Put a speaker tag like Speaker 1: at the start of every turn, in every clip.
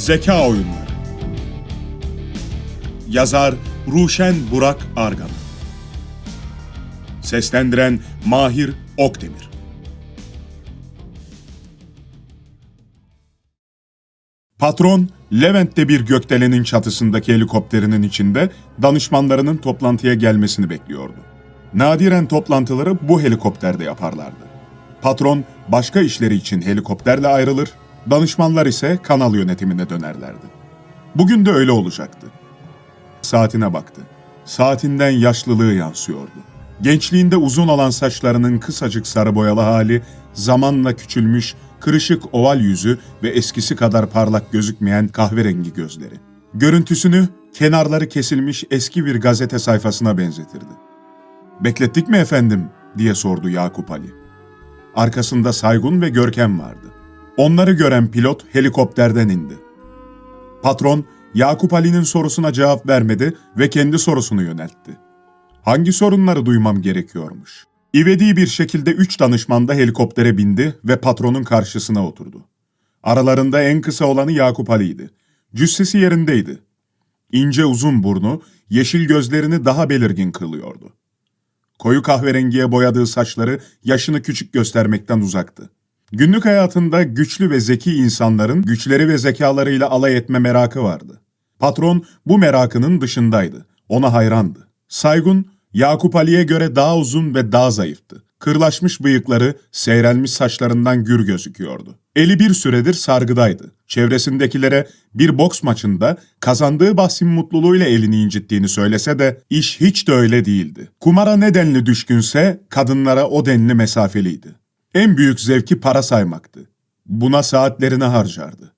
Speaker 1: Zeka Oyunları Yazar Ruşen Burak Argan Seslendiren Mahir Okdemir Patron, Levent'te bir gökdelenin çatısındaki helikopterinin içinde danışmanlarının toplantıya gelmesini bekliyordu. Nadiren toplantıları bu helikopterde yaparlardı. Patron başka işleri için helikopterle ayrılır, danışmanlar ise kanal yönetimine dönerlerdi. Bugün de öyle olacaktı. Saatine baktı. Saatinden yaşlılığı yansıyordu. Gençliğinde uzun olan saçlarının kısacık sarı boyalı hali, zamanla küçülmüş, kırışık oval yüzü ve eskisi kadar parlak gözükmeyen kahverengi gözleri. Görüntüsünü kenarları kesilmiş eski bir gazete sayfasına benzetirdi. Beklettik mi efendim? diye sordu Yakup Ali. Arkasında Saygun ve Görkem vardı. Onları gören pilot helikopterden indi. Patron Yakup Ali'nin sorusuna cevap vermedi ve kendi sorusunu yöneltti. Hangi sorunları duymam gerekiyormuş? İvedi bir şekilde üç danışman da helikoptere bindi ve patronun karşısına oturdu. Aralarında en kısa olanı Yakup Ali'ydi. Cüssesi yerindeydi. İnce uzun burnu, yeşil gözlerini daha belirgin kılıyordu. Koyu kahverengiye boyadığı saçları yaşını küçük göstermekten uzaktı. Günlük hayatında güçlü ve zeki insanların güçleri ve zekalarıyla alay etme merakı vardı. Patron bu merakının dışındaydı. Ona hayrandı. Saygun, Yakup Ali'ye göre daha uzun ve daha zayıftı. Kırlaşmış bıyıkları, seyrelmiş saçlarından gür gözüküyordu. Eli bir süredir sargıdaydı. Çevresindekilere bir boks maçında kazandığı bahsin mutluluğuyla elini incittiğini söylese de iş hiç de öyle değildi. Kumara ne denli düşkünse kadınlara o denli mesafeliydi. En büyük zevki para saymaktı. Buna saatlerini harcardı.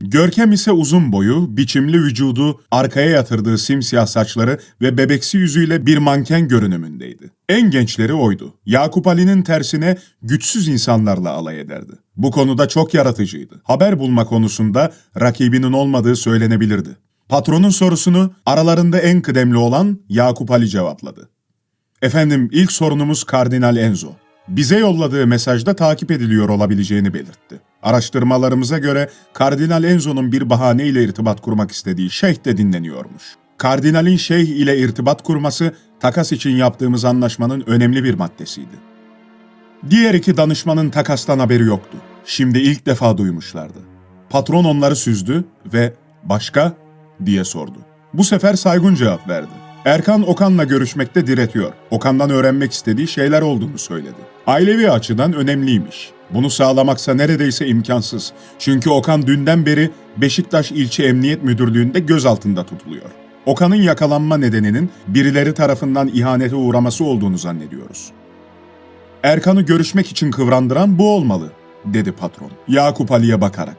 Speaker 1: Görkem ise uzun boyu, biçimli vücudu, arkaya yatırdığı simsiyah saçları ve bebeksi yüzüyle bir manken görünümündeydi. En gençleri oydu. Yakup Ali'nin tersine güçsüz insanlarla alay ederdi. Bu konuda çok yaratıcıydı. Haber bulma konusunda rakibinin olmadığı söylenebilirdi. Patronun sorusunu aralarında en kıdemli olan Yakup Ali cevapladı. Efendim ilk sorunumuz Kardinal Enzo. Bize yolladığı mesajda takip ediliyor olabileceğini belirtti. Araştırmalarımıza göre Kardinal Enzo'nun bir bahaneyle irtibat kurmak istediği şeyh de dinleniyormuş. Kardinalin şeyh ile irtibat kurması takas için yaptığımız anlaşmanın önemli bir maddesiydi. Diğer iki danışmanın takastan haberi yoktu. Şimdi ilk defa duymuşlardı. Patron onları süzdü ve başka diye sordu. Bu sefer Saygun cevap verdi. Erkan Okan'la görüşmekte diretiyor. Okan'dan öğrenmek istediği şeyler olduğunu söyledi. Ailevi açıdan önemliymiş. Bunu sağlamaksa neredeyse imkansız. Çünkü Okan dünden beri Beşiktaş İlçe Emniyet Müdürlüğü'nde gözaltında tutuluyor. Okan'ın yakalanma nedeninin birileri tarafından ihanete uğraması olduğunu zannediyoruz. Erkan'ı görüşmek için kıvrandıran bu olmalı, dedi patron. Yakup Ali'ye bakarak.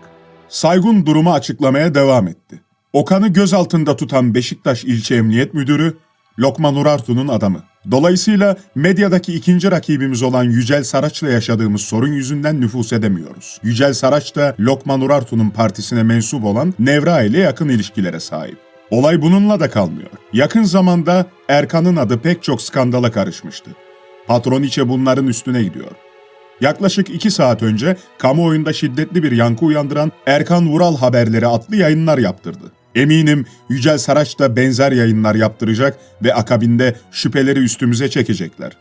Speaker 1: Saygun durumu açıklamaya devam etti. Okan'ı gözaltında tutan Beşiktaş İlçe Emniyet Müdürü, Lokman Urartu'nun adamı. Dolayısıyla medyadaki ikinci rakibimiz olan Yücel Saraç'la yaşadığımız sorun yüzünden nüfus edemiyoruz. Yücel Saraç da Lokman Urartu'nun partisine mensup olan Nevra ile yakın ilişkilere sahip. Olay bununla da kalmıyor. Yakın zamanda Erkan'ın adı pek çok skandala karışmıştı. Patron içe bunların üstüne gidiyor. Yaklaşık iki saat önce kamuoyunda şiddetli bir yankı uyandıran Erkan Vural Haberleri adlı yayınlar yaptırdı. Eminim Yücel Saraç da benzer yayınlar yaptıracak ve akabinde şüpheleri üstümüze çekecekler.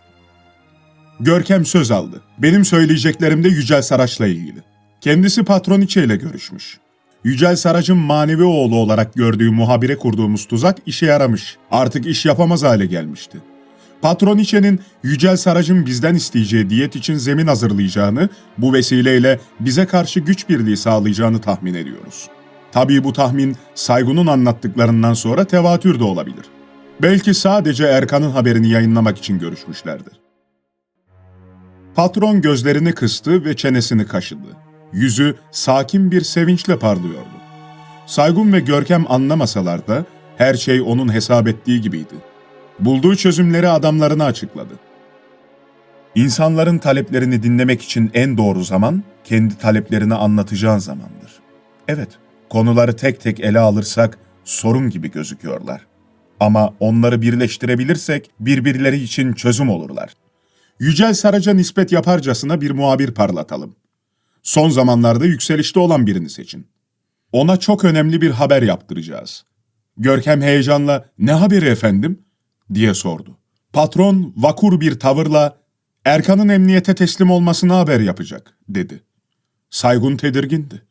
Speaker 1: Görkem söz aldı. Benim söyleyeceklerim de Yücel Saraç'la ilgili. Kendisi Patroniçe ile görüşmüş. Yücel Saraç'ın manevi oğlu olarak gördüğü muhabire kurduğumuz tuzak işe yaramış. Artık iş yapamaz hale gelmişti. Patroniçe'nin Yücel Saraç'ın bizden isteyeceği diyet için zemin hazırlayacağını, bu vesileyle bize karşı güç birliği sağlayacağını tahmin ediyoruz. Tabii bu tahmin Saygun'un anlattıklarından sonra tevatür de olabilir. Belki sadece Erkan'ın haberini yayınlamak için görüşmüşlerdir. Patron gözlerini kıstı ve çenesini kaşıdı. Yüzü sakin bir sevinçle parlıyordu. Saygun ve Görkem anlamasalar da her şey onun hesap ettiği gibiydi. Bulduğu çözümleri adamlarına açıkladı. İnsanların taleplerini dinlemek için en doğru zaman, kendi taleplerini anlatacağın zamandır. Evet, konuları tek tek ele alırsak sorun gibi gözüküyorlar. Ama onları birleştirebilirsek birbirleri için çözüm olurlar. Yücel Saraç'a nispet yaparcasına bir muhabir parlatalım. Son zamanlarda yükselişte olan birini seçin. Ona çok önemli bir haber yaptıracağız. Görkem heyecanla ne haberi efendim diye sordu. Patron vakur bir tavırla Erkan'ın emniyete teslim olmasını haber yapacak dedi. Saygun tedirgindi.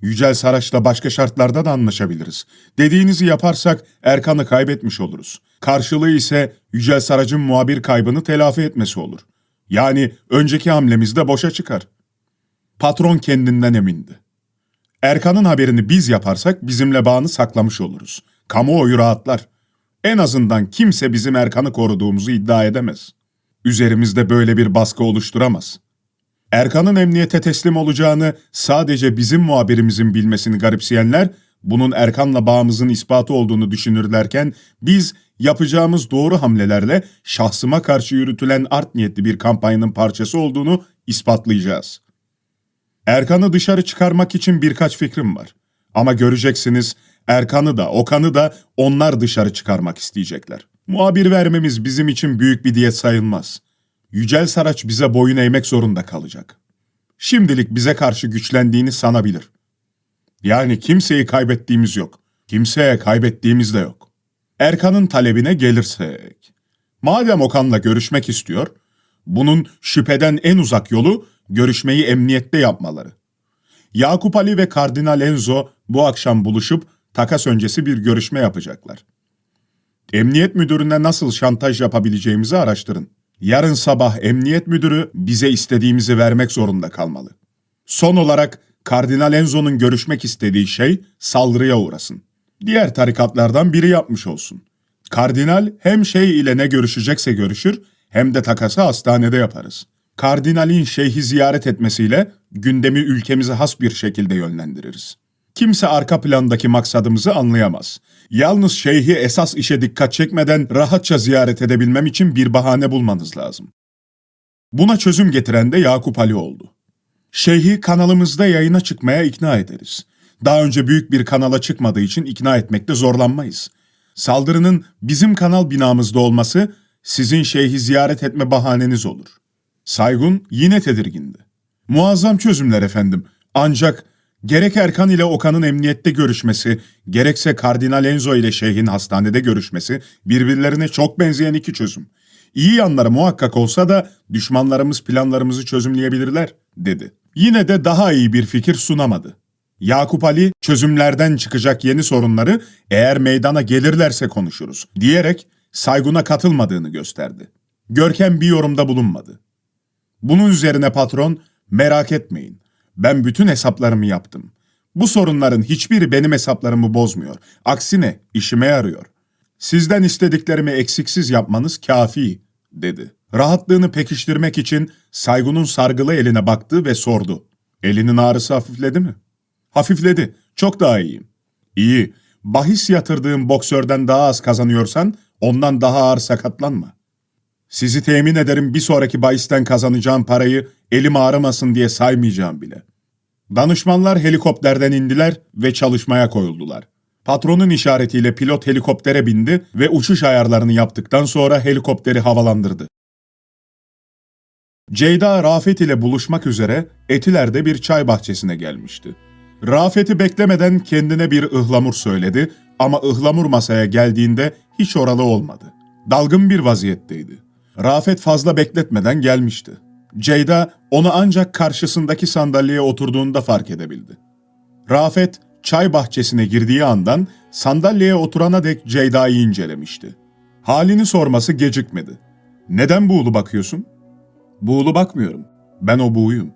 Speaker 1: Yücel Saraç'la başka şartlarda da anlaşabiliriz. Dediğinizi yaparsak Erkan'ı kaybetmiş oluruz. Karşılığı ise Yücel Saraç'ın muhabir kaybını telafi etmesi olur. Yani önceki hamlemiz de boşa çıkar. Patron kendinden emindi. Erkan'ın haberini biz yaparsak bizimle bağını saklamış oluruz. Kamuoyu rahatlar. En azından kimse bizim Erkan'ı koruduğumuzu iddia edemez. Üzerimizde böyle bir baskı oluşturamaz. Erkan'ın emniyete teslim olacağını sadece bizim muhabirimizin bilmesini garipseyenler, bunun Erkan'la bağımızın ispatı olduğunu düşünürlerken, biz yapacağımız doğru hamlelerle şahsıma karşı yürütülen art niyetli bir kampanyanın parçası olduğunu ispatlayacağız. Erkan'ı dışarı çıkarmak için birkaç fikrim var. Ama göreceksiniz Erkan'ı da Okan'ı da onlar dışarı çıkarmak isteyecekler. Muhabir vermemiz bizim için büyük bir diyet sayılmaz. Yücel Saraç bize boyun eğmek zorunda kalacak. Şimdilik bize karşı güçlendiğini sanabilir. Yani kimseyi kaybettiğimiz yok. Kimseye kaybettiğimiz de yok. Erkan'ın talebine gelirsek. Madem Okan'la görüşmek istiyor, bunun şüpheden en uzak yolu görüşmeyi emniyette yapmaları. Yakup Ali ve Kardinal Enzo bu akşam buluşup takas öncesi bir görüşme yapacaklar. Emniyet müdürüne nasıl şantaj yapabileceğimizi araştırın. Yarın sabah emniyet müdürü bize istediğimizi vermek zorunda kalmalı. Son olarak Kardinal Enzo'nun görüşmek istediği şey saldırıya uğrasın. Diğer tarikatlardan biri yapmış olsun. Kardinal hem şey ile ne görüşecekse görüşür hem de takası hastanede yaparız. Kardinalin şeyhi ziyaret etmesiyle gündemi ülkemize has bir şekilde yönlendiririz. Kimse arka plandaki maksadımızı anlayamaz. Yalnız şeyhi esas işe dikkat çekmeden rahatça ziyaret edebilmem için bir bahane bulmanız lazım. Buna çözüm getiren de Yakup Ali oldu. Şeyhi kanalımızda yayına çıkmaya ikna ederiz. Daha önce büyük bir kanala çıkmadığı için ikna etmekte zorlanmayız. Saldırının bizim kanal binamızda olması sizin şeyhi ziyaret etme bahaneniz olur. Saygun yine tedirgindi. Muazzam çözümler efendim. Ancak gerek Erkan ile Okan'ın emniyette görüşmesi, gerekse Kardinal Enzo ile şeyhin hastanede görüşmesi birbirlerine çok benzeyen iki çözüm. İyi yanları muhakkak olsa da düşmanlarımız planlarımızı çözümleyebilirler, dedi. Yine de daha iyi bir fikir sunamadı. Yakup Ali çözümlerden çıkacak yeni sorunları eğer meydana gelirlerse konuşuruz diyerek Saygun'a katılmadığını gösterdi. Görkem bir yorumda bulunmadı. Bunun üzerine patron merak etmeyin. Ben bütün hesaplarımı yaptım. Bu sorunların hiçbiri benim hesaplarımı bozmuyor. Aksine işime yarıyor. Sizden istediklerimi eksiksiz yapmanız kafi, dedi. Rahatlığını pekiştirmek için Saygun'un sargılı eline baktı ve sordu. Elinin ağrısı hafifledi mi? Hafifledi. Çok daha iyiyim. İyi. Bahis yatırdığın boksörden daha az kazanıyorsan ondan daha ağır sakatlanma. Sizi temin ederim bir sonraki bahisten kazanacağım parayı elim ağrımasın diye saymayacağım bile. Danışmanlar helikopterden indiler ve çalışmaya koyuldular. Patronun işaretiyle pilot helikoptere bindi ve uçuş ayarlarını yaptıktan sonra helikopteri havalandırdı. Ceyda Rafet ile buluşmak üzere Etiler'de bir çay bahçesine gelmişti. Rafet'i beklemeden kendine bir ıhlamur söyledi ama ıhlamur masaya geldiğinde hiç oralı olmadı. Dalgın bir vaziyetteydi. Rafet fazla bekletmeden gelmişti. Ceyda onu ancak karşısındaki sandalyeye oturduğunda fark edebildi. Rafet çay bahçesine girdiği andan sandalyeye oturana dek Ceyda'yı incelemişti. Halini sorması gecikmedi. Neden buğulu bakıyorsun? Buğulu bakmıyorum. Ben o buğuyum.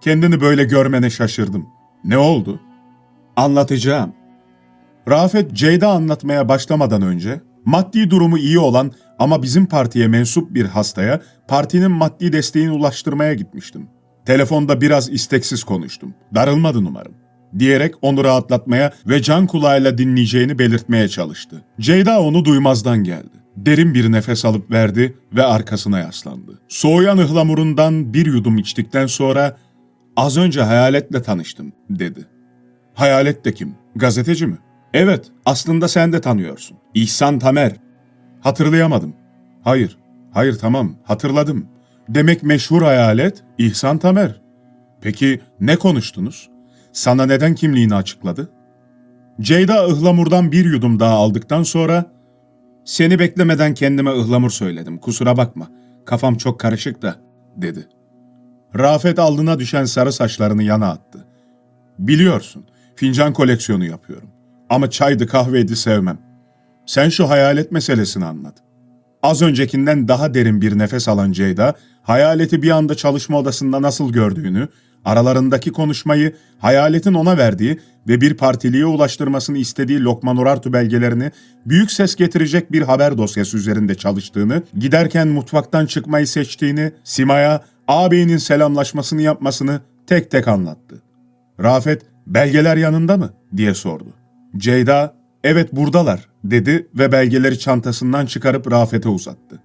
Speaker 1: Kendini böyle görmene şaşırdım. Ne oldu? Anlatacağım. Rafet Ceyda anlatmaya başlamadan önce maddi durumu iyi olan ama bizim partiye mensup bir hastaya partinin maddi desteğini ulaştırmaya gitmiştim. Telefonda biraz isteksiz konuştum. Darılmadı numarım. Diyerek onu rahatlatmaya ve can kulağıyla dinleyeceğini belirtmeye çalıştı. Ceyda onu duymazdan geldi. Derin bir nefes alıp verdi ve arkasına yaslandı. Soğuyan ıhlamurundan bir yudum içtikten sonra Az önce Hayalet'le tanıştım, dedi. Hayalet de kim? Gazeteci mi? Evet, aslında sen de tanıyorsun. İhsan Tamer. Hatırlayamadım. Hayır, hayır tamam, hatırladım. Demek meşhur Hayalet İhsan Tamer. Peki ne konuştunuz? sana neden kimliğini açıkladı? Ceyda ıhlamurdan bir yudum daha aldıktan sonra seni beklemeden kendime ıhlamur söyledim. Kusura bakma. Kafam çok karışık da, dedi. Rafet alnına düşen sarı saçlarını yana attı. Biliyorsun, fincan koleksiyonu yapıyorum. Ama çaydı kahveydi sevmem. Sen şu hayalet meselesini anlat. Az öncekinden daha derin bir nefes alan Ceyda, hayaleti bir anda çalışma odasında nasıl gördüğünü, aralarındaki konuşmayı, hayaletin ona verdiği ve bir partiliğe ulaştırmasını istediği Lokman Urartu belgelerini büyük ses getirecek bir haber dosyası üzerinde çalıştığını, giderken mutfaktan çıkmayı seçtiğini, Sima'ya ağabeyinin selamlaşmasını yapmasını tek tek anlattı. Rafet, belgeler yanında mı? diye sordu. Ceyda, evet buradalar dedi ve belgeleri çantasından çıkarıp Rafet'e uzattı.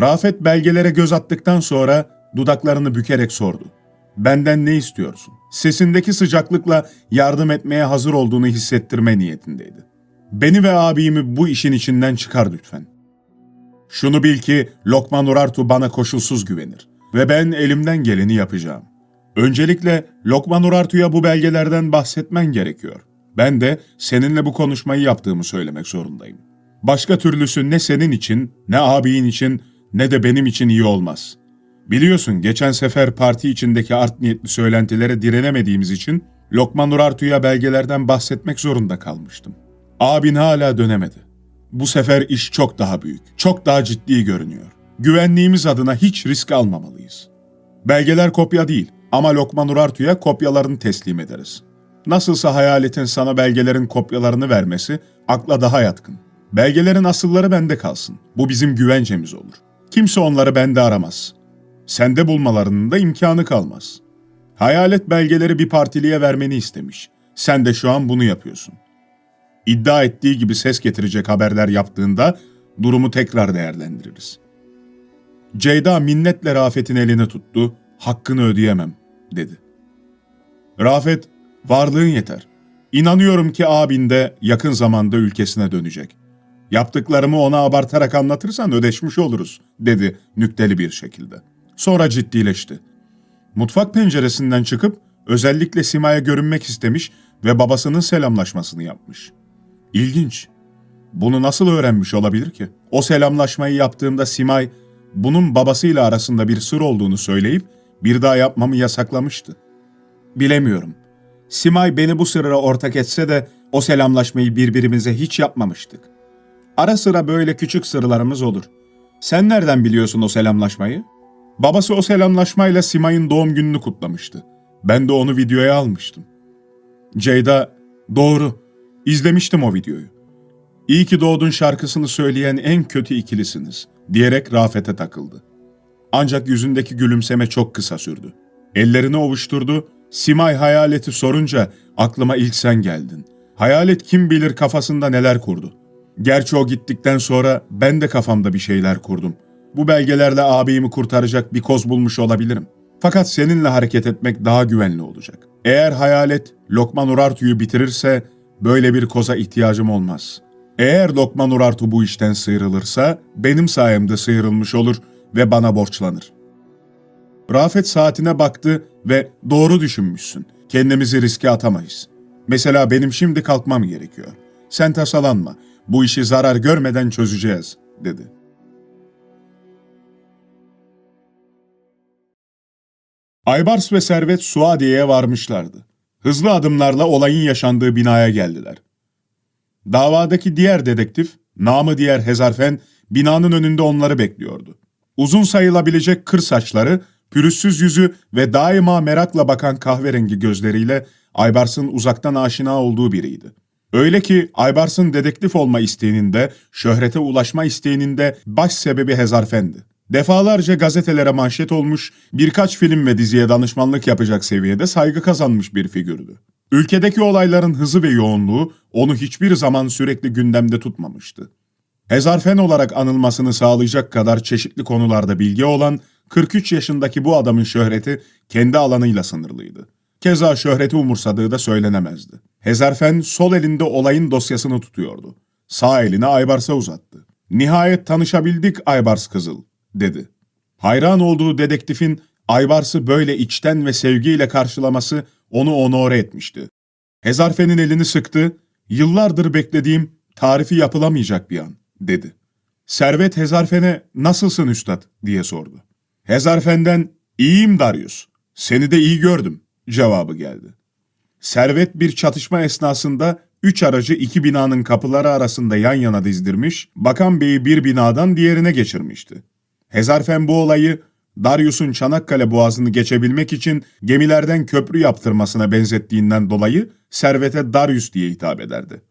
Speaker 1: Rafet belgelere göz attıktan sonra dudaklarını bükerek sordu. Benden ne istiyorsun? Sesindeki sıcaklıkla yardım etmeye hazır olduğunu hissettirme niyetindeydi. Beni ve abimi bu işin içinden çıkar lütfen. Şunu bil ki Lokman Urartu bana koşulsuz güvenir ve ben elimden geleni yapacağım. Öncelikle Lokman Urartu'ya bu belgelerden bahsetmen gerekiyor. Ben de seninle bu konuşmayı yaptığımı söylemek zorundayım. Başka türlüsü ne senin için, ne abin için, ne de benim için iyi olmaz. Biliyorsun geçen sefer parti içindeki art niyetli söylentilere direnemediğimiz için Lokman Urartu'ya belgelerden bahsetmek zorunda kalmıştım. Abin hala dönemedi. Bu sefer iş çok daha büyük, çok daha ciddi görünüyor. Güvenliğimiz adına hiç risk almamalıyız. Belgeler kopya değil ama Lokman Urartu'ya kopyalarını teslim ederiz. Nasılsa hayaletin sana belgelerin kopyalarını vermesi akla daha yatkın. Belgelerin asılları bende kalsın. Bu bizim güvencemiz olur. Kimse onları bende aramaz. Sende bulmalarının da imkanı kalmaz. Hayalet belgeleri bir partiliye vermeni istemiş. Sen de şu an bunu yapıyorsun. İddia ettiği gibi ses getirecek haberler yaptığında durumu tekrar değerlendiririz. Ceyda minnetle Rafet'in elini tuttu. Hakkını ödeyemem, dedi. Rafet, varlığın yeter. İnanıyorum ki abin de yakın zamanda ülkesine dönecek. Yaptıklarımı ona abartarak anlatırsan ödeşmiş oluruz, dedi nükteli bir şekilde. Sonra ciddileşti. Mutfak penceresinden çıkıp özellikle Sima'ya görünmek istemiş ve babasının selamlaşmasını yapmış. İlginç. Bunu nasıl öğrenmiş olabilir ki? O selamlaşmayı yaptığımda Simay, bunun babasıyla arasında bir sır olduğunu söyleyip bir daha yapmamı yasaklamıştı. Bilemiyorum. Simay beni bu sırra ortak etse de o selamlaşmayı birbirimize hiç yapmamıştık. Ara sıra böyle küçük sırlarımız olur. Sen nereden biliyorsun o selamlaşmayı? Babası o selamlaşmayla Simay'ın doğum gününü kutlamıştı. Ben de onu videoya almıştım. Ceyda, doğru. İzlemiştim o videoyu. İyi ki doğdun şarkısını söyleyen en kötü ikilisiniz diyerek Rafet'e takıldı. Ancak yüzündeki gülümseme çok kısa sürdü. Ellerini ovuşturdu, Simay hayaleti sorunca aklıma ilk sen geldin. Hayalet kim bilir kafasında neler kurdu. Gerçi o gittikten sonra ben de kafamda bir şeyler kurdum. Bu belgelerle abimi kurtaracak bir koz bulmuş olabilirim. Fakat seninle hareket etmek daha güvenli olacak. Eğer hayalet Lokman Urartu'yu bitirirse böyle bir koza ihtiyacım olmaz. Eğer Lokman Urartu bu işten sıyrılırsa benim sayemde sıyrılmış olur ve bana borçlanır. Rafet saatine baktı ve doğru düşünmüşsün. Kendimizi riske atamayız. Mesela benim şimdi kalkmam gerekiyor. Sen tasalanma. Bu işi zarar görmeden çözeceğiz, dedi. Aybars ve Servet Suadiye'ye varmışlardı. Hızlı adımlarla olayın yaşandığı binaya geldiler. Davadaki diğer dedektif, namı diğer Hezarfen, binanın önünde onları bekliyordu. Uzun sayılabilecek kır saçları, pürüzsüz yüzü ve daima merakla bakan kahverengi gözleriyle Aybars'ın uzaktan aşina olduğu biriydi. Öyle ki Aybars'ın dedektif olma isteğinin de, şöhrete ulaşma isteğinin de baş sebebi Hezarfen'di. Defalarca gazetelere manşet olmuş, birkaç film ve diziye danışmanlık yapacak seviyede saygı kazanmış bir figürdü. Ülkedeki olayların hızı ve yoğunluğu onu hiçbir zaman sürekli gündemde tutmamıştı. Hezarfen olarak anılmasını sağlayacak kadar çeşitli konularda bilgi olan 43 yaşındaki bu adamın şöhreti kendi alanıyla sınırlıydı. Keza şöhreti umursadığı da söylenemezdi. Hezarfen sol elinde olayın dosyasını tutuyordu. Sağ elini Aybars'a uzattı. Nihayet tanışabildik Aybars Kızıl, dedi. Hayran olduğu dedektifin Aybars'ı böyle içten ve sevgiyle karşılaması onu onore etmişti. Hezarfen'in elini sıktı, yıllardır beklediğim tarifi yapılamayacak bir an, dedi. Servet Hezarfen'e nasılsın üstad diye sordu. Hezarfen'den iyiyim Darius, seni de iyi gördüm cevabı geldi. Servet bir çatışma esnasında üç aracı iki binanın kapıları arasında yan yana dizdirmiş, Bakan Bey'i bir binadan diğerine geçirmişti. Hezarfen bu olayı Darius'un Çanakkale boğazını geçebilmek için gemilerden köprü yaptırmasına benzettiğinden dolayı Servet'e Darius diye hitap ederdi.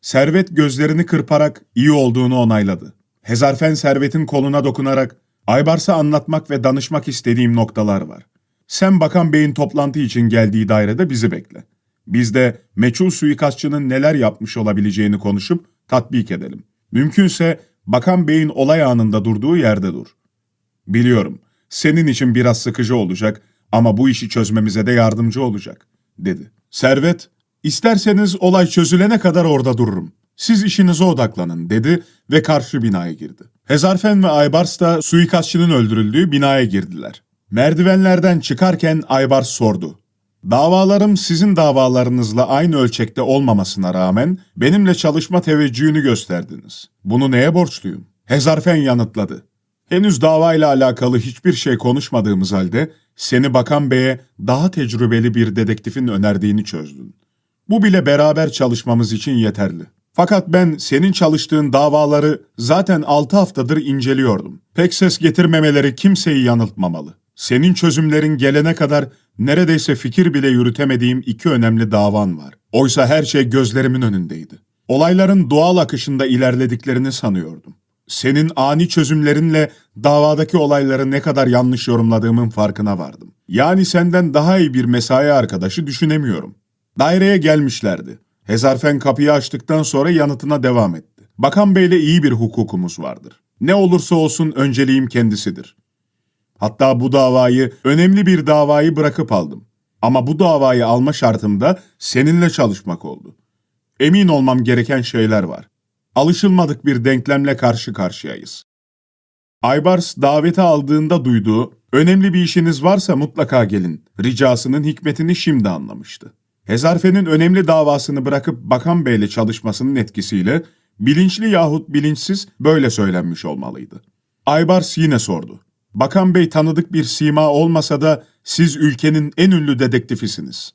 Speaker 1: Servet gözlerini kırparak iyi olduğunu onayladı. Hezarfen Servet'in koluna dokunarak Aybars'a anlatmak ve danışmak istediğim noktalar var. Sen Bakan Bey'in toplantı için geldiği dairede bizi bekle. Biz de meçhul suikastçının neler yapmış olabileceğini konuşup tatbik edelim. Mümkünse Bakan Bey'in olay anında durduğu yerde dur. Biliyorum, senin için biraz sıkıcı olacak ama bu işi çözmemize de yardımcı olacak, dedi. Servet, isterseniz olay çözülene kadar orada dururum. Siz işinize odaklanın, dedi ve karşı binaya girdi. Hezarfen ve Aybars da suikastçının öldürüldüğü binaya girdiler. Merdivenlerden çıkarken Aybars sordu. Davalarım sizin davalarınızla aynı ölçekte olmamasına rağmen benimle çalışma teveccühünü gösterdiniz. Bunu neye borçluyum? Hezarfen yanıtladı. Henüz davayla alakalı hiçbir şey konuşmadığımız halde seni Bakan Bey'e daha tecrübeli bir dedektifin önerdiğini çözdün. Bu bile beraber çalışmamız için yeterli. Fakat ben senin çalıştığın davaları zaten 6 haftadır inceliyordum. Pek ses getirmemeleri kimseyi yanıltmamalı. Senin çözümlerin gelene kadar neredeyse fikir bile yürütemediğim iki önemli davan var. Oysa her şey gözlerimin önündeydi. Olayların doğal akışında ilerlediklerini sanıyordum. Senin ani çözümlerinle davadaki olayları ne kadar yanlış yorumladığımın farkına vardım. Yani senden daha iyi bir mesai arkadaşı düşünemiyorum. Daireye gelmişlerdi. Hezarfen kapıyı açtıktan sonra yanıtına devam etti. Bakan Bey'le iyi bir hukukumuz vardır. Ne olursa olsun önceliğim kendisidir. Hatta bu davayı, önemli bir davayı bırakıp aldım. Ama bu davayı alma şartım da seninle çalışmak oldu. Emin olmam gereken şeyler var. Alışılmadık bir denklemle karşı karşıyayız. Aybars daveti aldığında duyduğu, önemli bir işiniz varsa mutlaka gelin, ricasının hikmetini şimdi anlamıştı. Hezarfe'nin önemli davasını bırakıp Bakan Bey'le çalışmasının etkisiyle bilinçli yahut bilinçsiz böyle söylenmiş olmalıydı. Aybars yine sordu. Bakan Bey tanıdık bir sima olmasa da siz ülkenin en ünlü dedektifisiniz.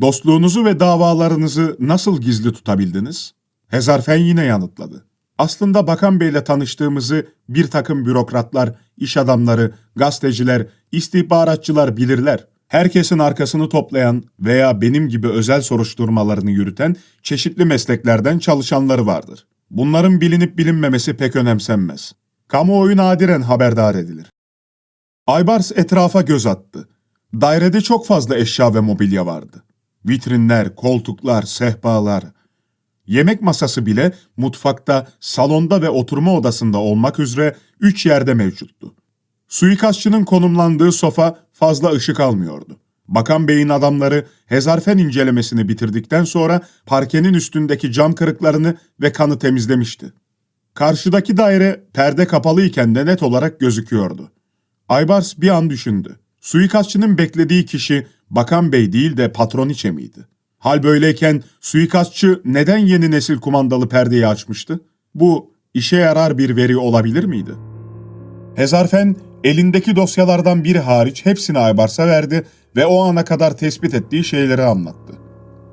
Speaker 1: Dostluğunuzu ve davalarınızı nasıl gizli tutabildiniz? Hezarfen yine yanıtladı. Aslında Bakan Bey'le tanıştığımızı bir takım bürokratlar, iş adamları, gazeteciler, istihbaratçılar bilirler. Herkesin arkasını toplayan veya benim gibi özel soruşturmalarını yürüten çeşitli mesleklerden çalışanları vardır. Bunların bilinip bilinmemesi pek önemsenmez. Kamuoyu nadiren haberdar edilir. Aybars etrafa göz attı. Dairede çok fazla eşya ve mobilya vardı. Vitrinler, koltuklar, sehpalar. Yemek masası bile mutfakta, salonda ve oturma odasında olmak üzere üç yerde mevcuttu. Suikastçının konumlandığı sofa fazla ışık almıyordu. Bakan Bey'in adamları hezarfen incelemesini bitirdikten sonra parkenin üstündeki cam kırıklarını ve kanı temizlemişti. Karşıdaki daire perde kapalı iken de net olarak gözüküyordu. Aybars bir an düşündü. Suikastçının beklediği kişi Bakan Bey değil de patroniçe miydi? Hal böyleyken suikastçı neden yeni nesil kumandalı perdeyi açmıştı? Bu işe yarar bir veri olabilir miydi? Hezarfen elindeki dosyalardan biri hariç hepsini Aybars'a verdi ve o ana kadar tespit ettiği şeyleri anlattı.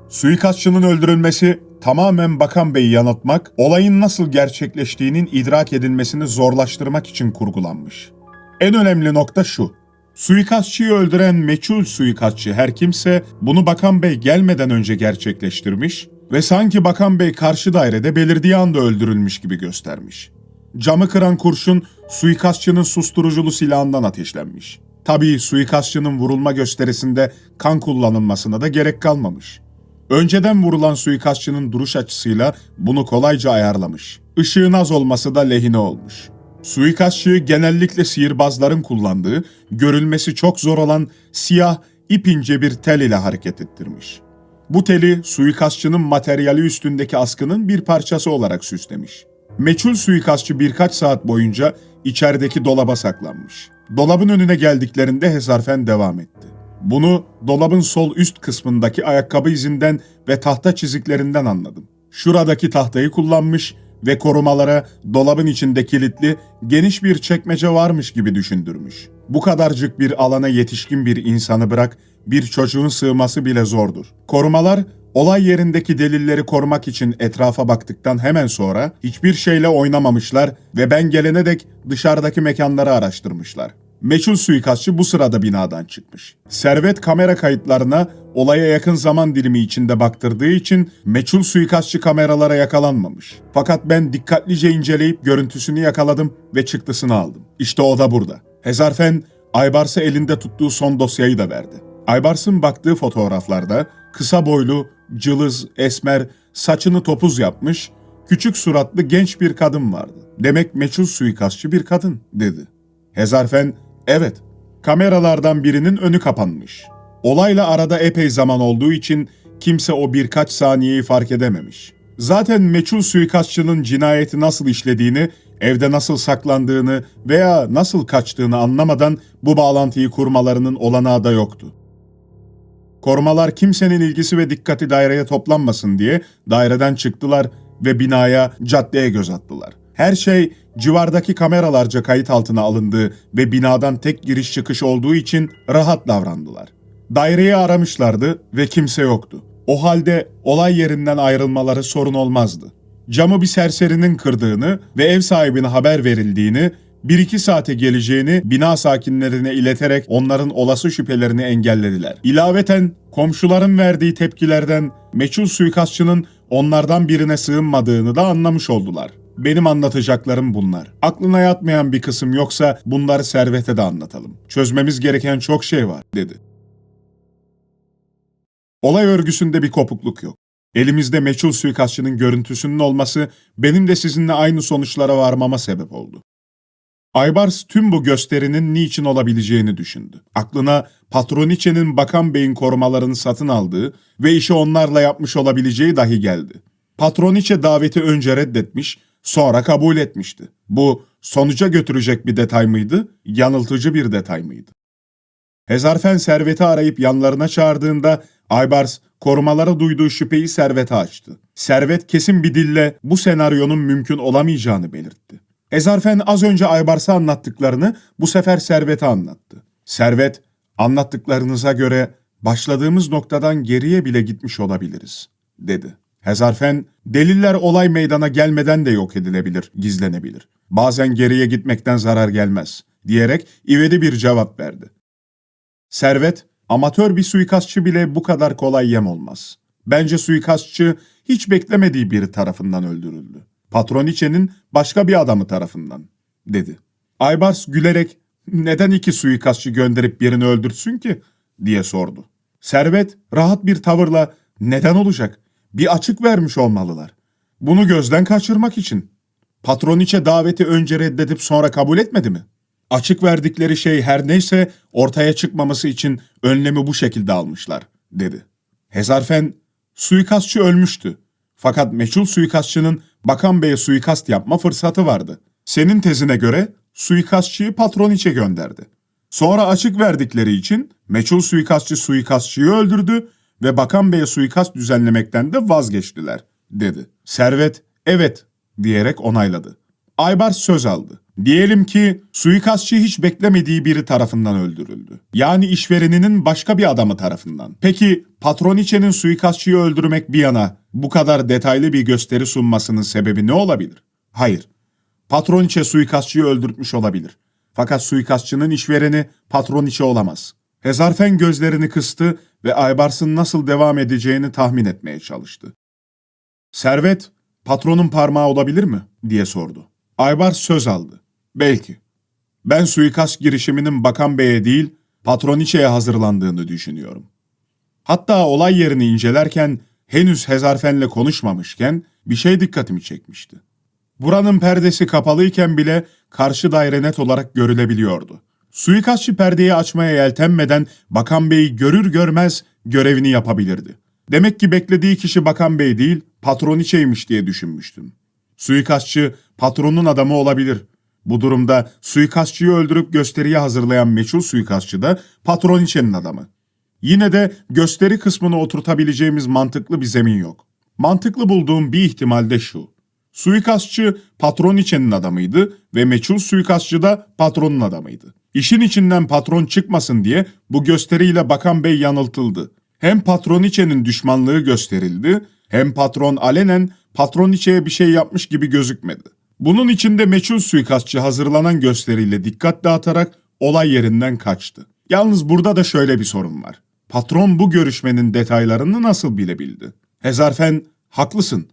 Speaker 1: Suikastçının öldürülmesi tamamen Bakan Bey'i yanıltmak, olayın nasıl gerçekleştiğinin idrak edilmesini zorlaştırmak için kurgulanmış. En önemli nokta şu. Suikastçıyı öldüren meçhul suikastçı her kimse bunu Bakan Bey gelmeden önce gerçekleştirmiş ve sanki Bakan Bey karşı dairede belirdiği anda öldürülmüş gibi göstermiş. Camı kıran kurşun suikastçının susturuculu silahından ateşlenmiş. Tabii suikastçının vurulma gösterisinde kan kullanılmasına da gerek kalmamış. Önceden vurulan suikastçının duruş açısıyla bunu kolayca ayarlamış. Işığın az olması da lehine olmuş. Suikastçıyı genellikle sihirbazların kullandığı, görülmesi çok zor olan siyah, ipince bir tel ile hareket ettirmiş. Bu teli suikastçının materyali üstündeki askının bir parçası olarak süslemiş. Meçhul suikastçı birkaç saat boyunca içerideki dolaba saklanmış. Dolabın önüne geldiklerinde hesarfen devam etti. Bunu dolabın sol üst kısmındaki ayakkabı izinden ve tahta çiziklerinden anladım. Şuradaki tahtayı kullanmış ve korumalara dolabın içinde kilitli geniş bir çekmece varmış gibi düşündürmüş. Bu kadarcık bir alana yetişkin bir insanı bırak, bir çocuğun sığması bile zordur. Korumalar olay yerindeki delilleri korumak için etrafa baktıktan hemen sonra hiçbir şeyle oynamamışlar ve ben gelene dek dışarıdaki mekanları araştırmışlar. Meçhul suikastçı bu sırada binadan çıkmış. Servet kamera kayıtlarına olaya yakın zaman dilimi içinde baktırdığı için meçhul suikastçı kameralara yakalanmamış. Fakat ben dikkatlice inceleyip görüntüsünü yakaladım ve çıktısını aldım. İşte o da burada. Hezarfen Aybars'a elinde tuttuğu son dosyayı da verdi. Aybars'ın baktığı fotoğraflarda kısa boylu, cılız, esmer, saçını topuz yapmış, küçük suratlı genç bir kadın vardı. Demek meçhul suikastçı bir kadın dedi. Hezarfen Evet, kameralardan birinin önü kapanmış. Olayla arada epey zaman olduğu için kimse o birkaç saniyeyi fark edememiş. Zaten meçhul suikastçının cinayeti nasıl işlediğini, evde nasıl saklandığını veya nasıl kaçtığını anlamadan bu bağlantıyı kurmalarının olanağı da yoktu. Korumalar kimsenin ilgisi ve dikkati daireye toplanmasın diye daireden çıktılar ve binaya, caddeye göz attılar. Her şey civardaki kameralarca kayıt altına alındığı ve binadan tek giriş çıkış olduğu için rahat davrandılar. Daireyi aramışlardı ve kimse yoktu. O halde olay yerinden ayrılmaları sorun olmazdı. Camı bir serserinin kırdığını ve ev sahibine haber verildiğini, bir iki saate geleceğini bina sakinlerine ileterek onların olası şüphelerini engellediler. İlaveten komşuların verdiği tepkilerden meçhul suikastçının onlardan birine sığınmadığını da anlamış oldular. Benim anlatacaklarım bunlar. Aklına yatmayan bir kısım yoksa bunları servete de anlatalım. Çözmemiz gereken çok şey var, dedi. Olay örgüsünde bir kopukluk yok. Elimizde meçhul suikastçının görüntüsünün olması benim de sizinle aynı sonuçlara varmama sebep oldu. Aybars tüm bu gösterinin niçin olabileceğini düşündü. Aklına Patroniçe'nin Bakan Bey'in korumalarını satın aldığı ve işi onlarla yapmış olabileceği dahi geldi. Patroniçe daveti önce reddetmiş, sonra kabul etmişti. Bu sonuca götürecek bir detay mıydı, yanıltıcı bir detay mıydı? Hezarfen Servet'i arayıp yanlarına çağırdığında Aybars korumalara duyduğu şüpheyi Servet'e açtı. Servet kesin bir dille bu senaryonun mümkün olamayacağını belirtti. Ezarfen az önce Aybars'a anlattıklarını bu sefer Servet'e anlattı. Servet, anlattıklarınıza göre başladığımız noktadan geriye bile gitmiş olabiliriz, dedi. Hezarfen, deliller olay meydana gelmeden de yok edilebilir, gizlenebilir. Bazen geriye gitmekten zarar gelmez, diyerek ivedi bir cevap verdi. Servet, amatör bir suikastçı bile bu kadar kolay yem olmaz. Bence suikastçı hiç beklemediği biri tarafından öldürüldü. Patroniçe'nin başka bir adamı tarafından, dedi. Aybars gülerek, neden iki suikastçı gönderip birini öldürsün ki, diye sordu. Servet rahat bir tavırla, neden olacak? Bir açık vermiş olmalılar. Bunu gözden kaçırmak için. Patroniçe daveti önce reddedip sonra kabul etmedi mi? Açık verdikleri şey her neyse ortaya çıkmaması için önlemi bu şekilde almışlar, dedi. Hezarfen, suikastçı ölmüştü. Fakat meçhul suikastçının Bakan Bey'e suikast yapma fırsatı vardı. Senin tezine göre suikastçıyı patroniçe gönderdi. Sonra açık verdikleri için meçhul suikastçı suikastçıyı öldürdü ve Bakan Bey'e suikast düzenlemekten de vazgeçtiler, dedi. Servet, evet diyerek onayladı. Aybars söz aldı. Diyelim ki suikastçı hiç beklemediği biri tarafından öldürüldü. Yani işvereninin başka bir adamı tarafından. Peki patroniçenin suikastçıyı öldürmek bir yana bu kadar detaylı bir gösteri sunmasının sebebi ne olabilir? Hayır. Patroniçe suikastçıyı öldürtmüş olabilir. Fakat suikastçının işvereni patroniçe olamaz. Hezarfen gözlerini kıstı ve Aybars'ın nasıl devam edeceğini tahmin etmeye çalıştı. Servet, patronun parmağı olabilir mi? diye sordu. Aybars söz aldı. Belki. Ben suikast girişiminin Bakan Bey'e değil, Patroniçe'ye hazırlandığını düşünüyorum. Hatta olay yerini incelerken henüz Hezarfen'le konuşmamışken bir şey dikkatimi çekmişti. Buranın perdesi kapalıyken bile karşı daire net olarak görülebiliyordu. Suikastçı perdeyi açmaya yeltenmeden Bakan Bey'i görür görmez görevini yapabilirdi. Demek ki beklediği kişi Bakan Bey değil, Patroniçe'ymiş diye düşünmüştüm. Suikastçı patronun adamı olabilir. Bu durumda suikastçıyı öldürüp gösteriye hazırlayan meçhul suikastçı da Patroniçe'nin adamı. Yine de gösteri kısmını oturtabileceğimiz mantıklı bir zemin yok. Mantıklı bulduğum bir ihtimal de şu. Suikastçı patron içenin adamıydı ve meçhul suikastçı da patronun adamıydı. İşin içinden patron çıkmasın diye bu gösteriyle Bakan Bey yanıltıldı. Hem patron içenin düşmanlığı gösterildi, hem patron alenen patron içeye bir şey yapmış gibi gözükmedi. Bunun içinde meçhul suikastçı hazırlanan gösteriyle dikkat dağıtarak olay yerinden kaçtı. Yalnız burada da şöyle bir sorun var. Patron bu görüşmenin detaylarını nasıl bilebildi? Hezarfen, haklısın.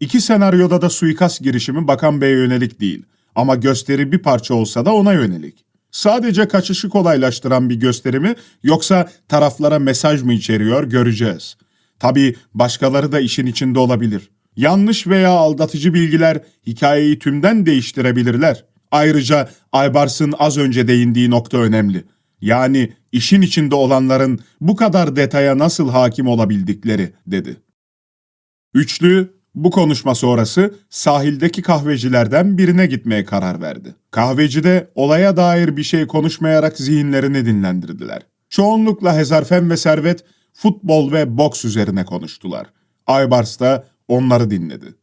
Speaker 1: İki senaryoda da suikast girişimi Bakan Bey'e yönelik değil. Ama gösteri bir parça olsa da ona yönelik. Sadece kaçışı kolaylaştıran bir gösteri mi yoksa taraflara mesaj mı içeriyor göreceğiz. Tabii başkaları da işin içinde olabilir. Yanlış veya aldatıcı bilgiler hikayeyi tümden değiştirebilirler. Ayrıca Aybars'ın az önce değindiği nokta önemli. Yani işin içinde olanların bu kadar detaya nasıl hakim olabildikleri dedi. Üçlü bu konuşma sonrası sahildeki kahvecilerden birine gitmeye karar verdi. Kahvecide olaya dair bir şey konuşmayarak zihinlerini dinlendirdiler. Çoğunlukla Hezarfen ve Servet futbol ve boks üzerine konuştular. Aybars da onları dinledi.